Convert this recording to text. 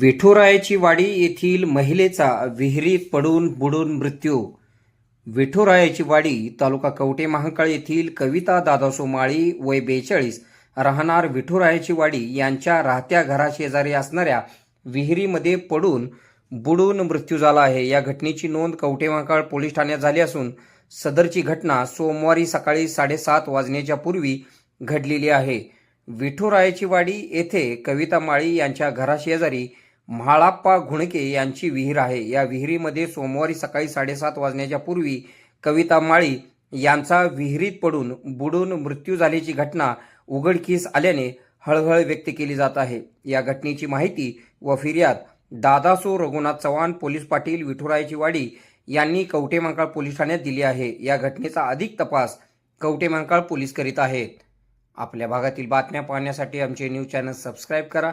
विठुरायाची वाडी येथील महिलेचा विहिरीत पडून बुडून मृत्यू. विठुरायाची वाडी तालुका कवटे महाकाळ येथील कविता दादासो माळी वय बेचाळीस राहणार विठुरायाची वाडी यांच्या राहत्या घराशेजारी असणाऱ्या विहिरीमध्ये पडून बुडून मृत्यू झाला आहे. या घटनेची नोंद कवटे महाकाळ पोलीस ठाण्यात झाली असून सदरची घटना सोमवारी सकाळी साडेसात वाजण्याच्या पूर्वी घडलेली आहे. विठुरायाची वाडी येथे कविता माळी यांच्या घराशेजारी म्हाळाप्पा घुणके यांची विहीर आहे. या विहिरीमध्ये सोमवारी सकाळी साडेसात वाजण्याच्या पूर्वी कविता माळी यांचा विहिरीत पडून बुडून मृत्यू झाल्याची घटना उघडकीस आल्याने हळहळ व्यक्त केली जात आहे. या घटनेची माहिती व फिर्याद दादासो रघुनाथ चव्हाण पोलीस पाटील विठुरायची वाडी यांनी कवटेमंकाळ पोलीस ठाण्यात दिली आहे. या घटनेचा अधिक तपास कवटेमंकाळ पोलीस करीत आहेत. आपल्या भागातील बातम्या पाहण्यासाठी आमचे न्यूज चॅनल सबस्क्राईब करा.